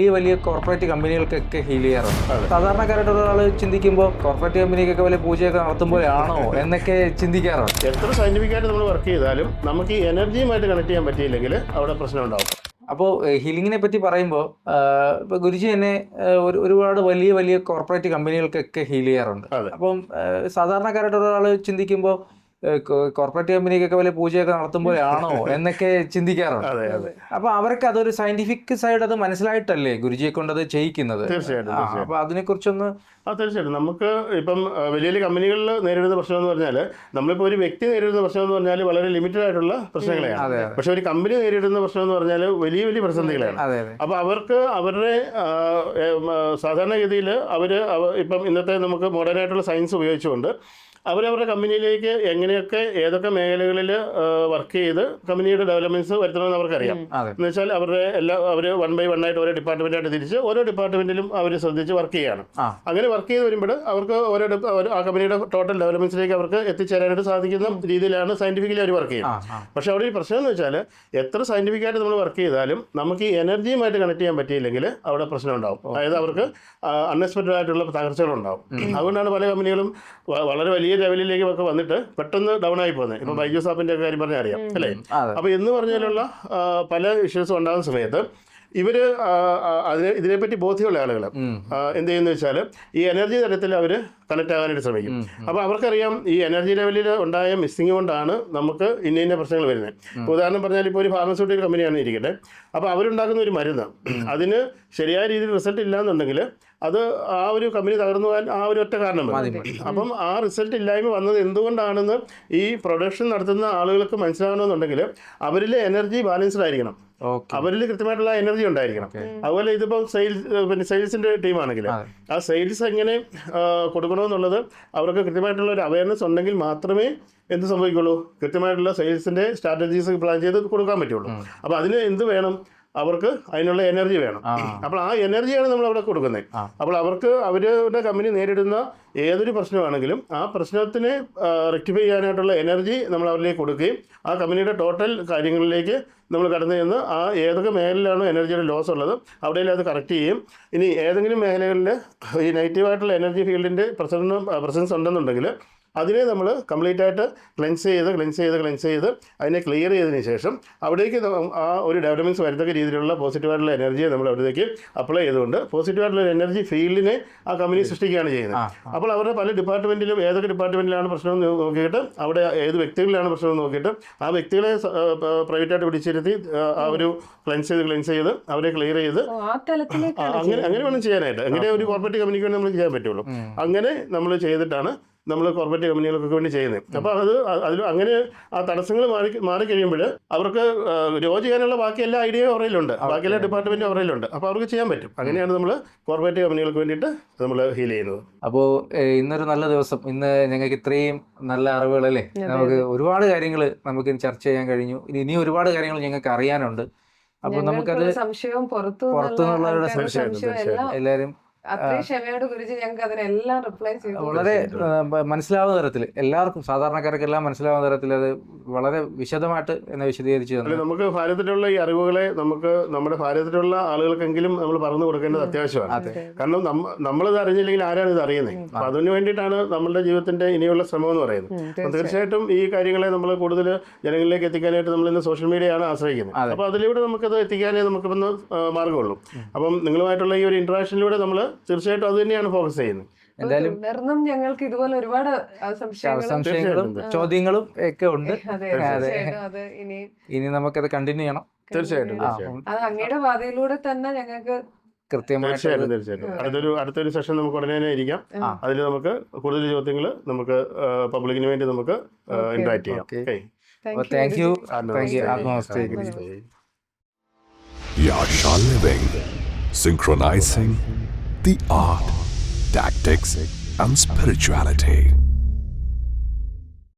വലിയ വലിയ corporate കമ്പനികൾക്കൊക്കെ heal ചെയ്യാറുണ്ട് സാധാരണക്കാരുടെ ഒരാൾ ചിന്തിക്കുമ്പോൾ കോർപ്പറേറ്റ് കമ്പനിക്കൊക്കെ വലിയ പൂജയൊക്കെ നടത്തുമ്പോഴാണോ എന്നൊക്കെ ചിന്തിക്കാറുണ്ട് എത്ര സയന്റിഫിക്കായിട്ട് നമ്മൾ വർക്ക് ചെയ്താലും നമുക്ക് ഈ എനർജിയുമായിട്ട് കണക്ട് ചെയ്യാൻ പറ്റിയില്ലെങ്കിൽ അവിടെ പ്രശ്നം ഉണ്ടാവും. അപ്പോൾ ഹീലിങ്ങിനെ പറ്റി പറയുമ്പോൾ ഇപ്പോൾ ഗുരുജി തന്നെ ഒരു ഒരുപാട് വലിയ വലിയ കോർപ്പറേറ്റ് കമ്പനികൾക്കൊക്കെ ഹീൽ ചെയ്യാറുണ്ട്. അപ്പം സാധാരണക്കാരുടെ ഒരാൾ ചിന്തിക്കുമ്പോൾ കോർപ്പറേറ്റ് കമ്പനിക്കൊക്കെ വലിയ പൂജയൊക്കെ നടത്തുമ്പോഴാണോ എന്നൊക്കെ ചിന്തിക്കാറുണ്ട്. അപ്പൊ അവർക്ക് അതൊരു സയന്റിഫിക് സൈഡ് അത് മനസ്സിലായിട്ടല്ലേ ഗുരുജിയെ കൊണ്ട് അത് ചെയ്യിക്കുന്നത്? തീർച്ചയായിട്ടും അപ്പൊ അതിനെക്കുറിച്ചൊന്ന് ആ തീർച്ചയായിട്ടും. നമുക്ക് ഇപ്പം വലിയ വലിയ കമ്പനികളിൽ നേരിടുന്ന പ്രശ്നം എന്ന് പറഞ്ഞാൽ നമ്മളിപ്പോൾ ഒരു വ്യക്തി നേരിടുന്ന പ്രശ്നം എന്ന് പറഞ്ഞാൽ വളരെ ലിമിറ്റഡ് ആയിട്ടുള്ള പ്രശ്നങ്ങളെയാണ്. പക്ഷെ ഒരു കമ്പനി നേരിടുന്ന പ്രശ്നം എന്ന് പറഞ്ഞാൽ വലിയ വലിയ പ്രതിസന്ധികളാണ് അതെ അപ്പോൾ അവർക്ക് അവരുടെ സാധാരണഗതിയിൽ അവർ ഇപ്പം ഇന്നത്തെ നമുക്ക് മോഡേൺ ആയിട്ടുള്ള സയൻസ് ഉപയോഗിച്ചുകൊണ്ട് അവരവരുടെ കമ്പനിയിലേക്ക് എങ്ങനെയൊക്കെ ഏതൊക്കെ മേഖലകളിൽ വർക്ക് ചെയ്ത് കമ്പനിയുടെ ഡെവലപ്മെന്റ്സ് വരുത്തണമെന്ന് അവർക്കറിയാം. എന്ന് വെച്ചാൽ അവരുടെ എല്ലാ അവർ വൺ ബൈ വൺ ആയിട്ട് ഓരോ ഡിപ്പാർട്ട്മെന്റായിട്ട് തിരിച്ച് ഓരോ ഡിപ്പാർട്ട്മെന്റിലും അവർ ശ്രദ്ധിച്ച് വർക്ക് ചെയ്യാണ് അങ്ങനെ വർക്ക് ചെയ്ത് വരുമ്പോൾ അവർക്ക് ഓരോ ആ കമ്പനിയുടെ ടോട്ടൽ ഡെവലപ്മെന്റ്സിലേക്ക് അവർക്ക് എത്തിച്ചേരാനായിട്ട് സാധിക്കുന്ന രീതിയിലാണ് സയന്റിഫിക്കലി അവർ വർക്ക് ചെയ്യുന്നത്. പക്ഷെ അവിടെ ഒരു പ്രശ്നം എന്ന് വെച്ചാൽ എത്ര സയന്റിഫിക് ആയിട്ട് നമ്മൾ വർക്ക് ചെയ്താലും നമുക്ക് ഈ എനർജിയുമായിട്ട് കണക്ട് ചെയ്യാൻ പറ്റിയില്ലെങ്കിൽ അവിടെ പ്രശ്നം ഉണ്ടാവും. അതായത് അവർക്ക് അൺഎക്സ്പെക്റ്റഡ് ആയിട്ടുള്ള തകർച്ചകൾ ഉണ്ടാവും അതുകൊണ്ടാണ് പല കമ്പനികളും വളരെ വലിയ ലെവലിലേക്ക് ഒക്കെ വന്നിട്ട് പെട്ടെന്ന് ഡൗൺ ആയി പോകുന്നത് ഇപ്പൊ ബൈജൂസ് ആപ്പിന്റെ ഒക്കെ കാര്യം പറഞ്ഞാൽ അറിയാം അല്ലേ? അപ്പൊ അപ്പോൾ എന്ന് പറഞ്ഞാലുള്ള പല ഇഷ്യൂസും ഉണ്ടാകുന്ന സമയത്ത് ഇവർ അതിനെ ഇതിനെപ്പറ്റി ബോധ്യമുള്ള ആളുകൾ. എന്ത് ചെയ്യുന്ന വെച്ചാൽ ഈ എനർജി തലത്തിൽ അവർ കണക്ട് ആകാനായിട്ട് ശ്രമിക്കും. അപ്പോൾ അവർക്കറിയാം ഈ എനർജി ലെവലിൽ ഉണ്ടായ മിസ്സിംഗ് കൊണ്ടാണ് നമുക്ക് ഇന്ന ഇന്ന പ്രശ്നങ്ങൾ വരുന്നത് ഉദാഹരണം പറഞ്ഞാൽ ഇപ്പോൾ ഒരു ഫാർമസ്യൂട്ടിക്കൽ കമ്പനിയാണ് ഇരിക്കട്ടെ. അപ്പോൾ അവരുണ്ടാക്കുന്ന ഒരു മരുന്ന് അതിന് ശരിയായ രീതിയിൽ റിസൾട്ട് ഇല്ലാന്നുണ്ടെങ്കിൽ അത് ആ ഒരു കമ്പനി തകർന്നു പോകാൻ ആ ഒരു ഒറ്റ കാരണം മതി, അപ്പം ആ റിസൾട്ട് ഇല്ലായ്മ വന്നത് എന്തുകൊണ്ടാണെന്ന് ഈ പ്രൊഡക്ഷൻ നടത്തുന്ന ആളുകൾക്ക് മനസ്സിലാകണമെന്നുണ്ടെങ്കിൽ അവരിലെ എനർജി ബാലൻസ്ഡ് ആയിരിക്കണം. അവരിൽ കൃത്യമായിട്ടുള്ള എനർജി ഉണ്ടായിരിക്കണം. അതുപോലെ ഇതിപ്പം സെയിൽസ് പിന്നെ സെയിൽസിന്റെ ടീമാണെങ്കിൽ. ആ സെയിൽസ് എങ്ങനെ കൊടുക്കണമെന്നുള്ളത് അവർക്ക് കൃത്യമായിട്ടുള്ള ഒരു അവയർനെസ് ഉണ്ടെങ്കിൽ മാത്രമേ എന്ത് സംഭവിക്കുള്ളൂ? കൃത്യമായിട്ടുള്ള സെയിൽസിന്റെ സ്ട്രാറ്റജീസ് പ്ലാൻ ചെയ്ത് കൊടുക്കാൻ പറ്റുള്ളൂ. അപ്പോൾ അതിന് എന്ത് വേണം? അവർക്ക് അതിനുള്ള എനർജി വേണം. അപ്പോൾ ആ എനർജിയാണ് നമ്മൾ അവിടെ കൊടുക്കുന്നത്. അപ്പോൾ അവർക്ക് അവരുടെ കമ്പനി നേരിടുന്ന ഏതൊരു പ്രശ്നമാണെങ്കിലും ആ പ്രശ്നത്തിനെ റെക്ടിഫൈ ചെയ്യാനായിട്ടുള്ള എനർജി നമ്മൾ അവരിലേക്ക് കൊടുക്കുകയും ആ കമ്പനിയുടെ ടോട്ടൽ കാര്യങ്ങളിലേക്ക് നമ്മൾ കടന്നു ചെന്ന് ആ ഏതൊക്കെ മേഖലയിലാണോ എനർജിയുടെ ലോസ് ഉള്ളത് അവിടെയെല്ലാം അത് കറക്റ്റ് ചെയ്യും ഇനി ഏതെങ്കിലും മേഖലകളിൽ ഈ നെഗറ്റീവായിട്ടുള്ള എനർജി ഫീൽഡിന്റെ പ്രസൻസ് പ്രസൻസ് ഉണ്ടെന്നുണ്ടെങ്കിൽ അതിനെ നമ്മൾ കംപ്ലീറ്റ് ആയിട്ട് ക്ലെൻസ് ചെയ്ത് ക്ലെൻസ് ചെയ്ത് ക്ലെൻസ് ചെയ്ത് അതിനെ ക്ലിയർ ചെയ്തതിന് ശേഷം അവിടേക്ക് ആ ഒരു ഡെവലപ്മെന്റ്സ് വരത്തക്ക രീതിയിലുള്ള പോസിറ്റീവായിട്ടുള്ള എനർജിയെ നമ്മൾ അവിടേക്ക് അപ്ലൈ ചെയ്തുകൊണ്ട് പോസിറ്റീവായിട്ടുള്ള എനർജി ഫീൽഡിനെ ആ കമ്പനി സൃഷ്ടിക്കുകയാണ് ചെയ്യുന്നത്. അപ്പോൾ അവരുടെ പല ഡിപ്പാർട്ട്മെന്റിലും ഏതൊക്കെ ഡിപ്പാർട്ട്മെന്റിലാണ് പ്രശ്നം എന്ന് നോക്കിയിട്ട് അവിടെ ഏത് വ്യക്തികളിലാണ് പ്രശ്നം എന്ന് നോക്കിയിട്ട് ആ വ്യക്തികളെ പ്രൈവറ്റായിട്ട് പിടിച്ചിരുത്തി ആ, ആ ഒരു ക്ലെൻസ് ചെയ്ത് ക്ലെൻസ് ചെയ്ത് അവരെ ക്ലിയർ ചെയ്ത് ആ തലത്തിലേക്ക് ആ, അങ്ങനെ അങ്ങനെ വേണം ചെയ്യാനായിട്ട്. അങ്ങനെ ഒരു കോർപ്പറേറ്റ് കമ്പനിക്ക് വേണ്ടി നമ്മൾ ചെയ്യാൻ പറ്റുള്ളൂ. അങ്ങനെ നമ്മൾ ചെയ്തിട്ടാണ് നമ്മൾ കോർപ്പറേറ്റ് കമ്പനികൾക്കൊക്കെ വേണ്ടി ചെയ്യുന്നത് അപ്പോൾ അത് അതിൽ അങ്ങനെ ആ തടസ്സങ്ങൾ മാറി മാറിക്കഴിയുമ്പോൾ അവർക്ക് ഗ്രോ ചെയ്യാനുള്ള ബാക്കി എല്ലാ ഐഡിയയും അവരിലുണ്ട്. ബാക്കി എല്ലാ ഡിപ്പാർട്ട്മെന്റും അവരിലുണ്ട്. അപ്പോൾ അവർക്ക് ചെയ്യാൻ പറ്റും. അങ്ങനെയാണ് നമ്മൾ കോർപ്പറേറ്റ് കമ്പനികൾക്ക് വേണ്ടിയിട്ട് നമ്മൾ ഹീൽ ചെയ്യുന്നത്. അപ്പോൾ ഇന്നൊരു നല്ല ദിവസം. ഇന്ന് ഞങ്ങൾക്ക് ഇത്രയും നല്ല അറിവുകളല്ലേ നമുക്ക് ഒരുപാട് കാര്യങ്ങൾ നമുക്ക് ചർച്ച ചെയ്യാൻ കഴിഞ്ഞു. ഇനി ഒരുപാട് കാര്യങ്ങൾ ഞങ്ങൾക്ക് അറിയാനുണ്ട്. അപ്പോൾ നമുക്കത് സംശയവും പുറത്തു പുറത്തു നിന്നുള്ളവരുടെ സംശയം, എല്ലാവരും വളരെ മനസ്സിലാവുന്ന തരത്തിൽ എല്ലാവർക്കും സാധാരണക്കാർക്കെല്ലാം മനസ്സിലാവുന്ന തരത്തിൽ അത് വളരെ വിശദമായിട്ട് എന്നെ വിശദീകരിച്ചു തന്നു. നമുക്ക് ഭാരതത്തിലുള്ള ഈ അറിവുകളെ നമുക്ക് നമ്മുടെ ഭാരതത്തിലുള്ള ആളുകൾക്കെങ്കിലും നമ്മൾ പറഞ്ഞു കൊടുക്കേണ്ടത് അത്യാവശ്യമാണ്. അതെ. കാരണം നമ്മ നമ്മളിത് അറിഞ്ഞില്ലെങ്കിൽ ആരാണ് ഇത് അറിയുന്നത് അപ്പൊ അതിനു വേണ്ടിയിട്ടാണ് നമ്മുടെ ജീവിതത്തിന്റെ ഇനിയുള്ള ശ്രമം എന്ന് പറയുന്നത് തീർച്ചയായിട്ടും ഈ കാര്യങ്ങളെ നമ്മൾ കൂടുതൽ ജനങ്ങളിലേക്ക് എത്തിക്കാനായിട്ട് നമ്മൾ ഇന്ന് സോഷ്യൽ മീഡിയയാണ് ആശ്രയിക്കുന്നത്. അപ്പൊ അപ്പോൾ അതിലൂടെ നമുക്കത് എത്തിക്കാനേ നമുക്കിന്ന് മാർഗമുള്ളൂ. അപ്പം നിങ്ങളുമായിട്ടുള്ള ഈ ഒരു ഇന്ററാക്ഷനിലൂടെ നമ്മൾ തീർച്ചയായിട്ടും അത് തന്നെയാണ് ഫോക്കസ് ചെയ്യുന്നത്. എന്തായാലും തുടർന്നും ഞങ്ങൾക്ക് ഇതുപോലെ ഒരുപാട് സംശയങ്ങളും ചോദ്യങ്ങളും ഒക്കെ ഉണ്ട്. അതെ അതെ. തീർച്ചയായിട്ടും അത്. ഇനി ഇനി നമുക്കത് കണ്ടിന്യൂ ചെയ്യണം. തീർച്ചയായിട്ടും അത് അങ്ങയുടെ പാതയിലൂടെ തന്നെ ഞങ്ങൾക്ക് തീർച്ചയായിട്ടും തീർച്ചയായിട്ടും. അടുത്തൊരു അടുത്തൊരു സെഷൻ നമുക്ക് ഉടനെ തന്നെ ഇരിക്കാം. അതിൽ നമുക്ക് കൂടുതൽ ചോദ്യങ്ങൾ നമുക്ക് പബ്ലിക്കിന് വേണ്ടി നമുക്ക് ഇന്ററാക്ട് ചെയ്യാം. Thank you thank you. Yasha Living, synchronizing. The art, tactics, and spirituality.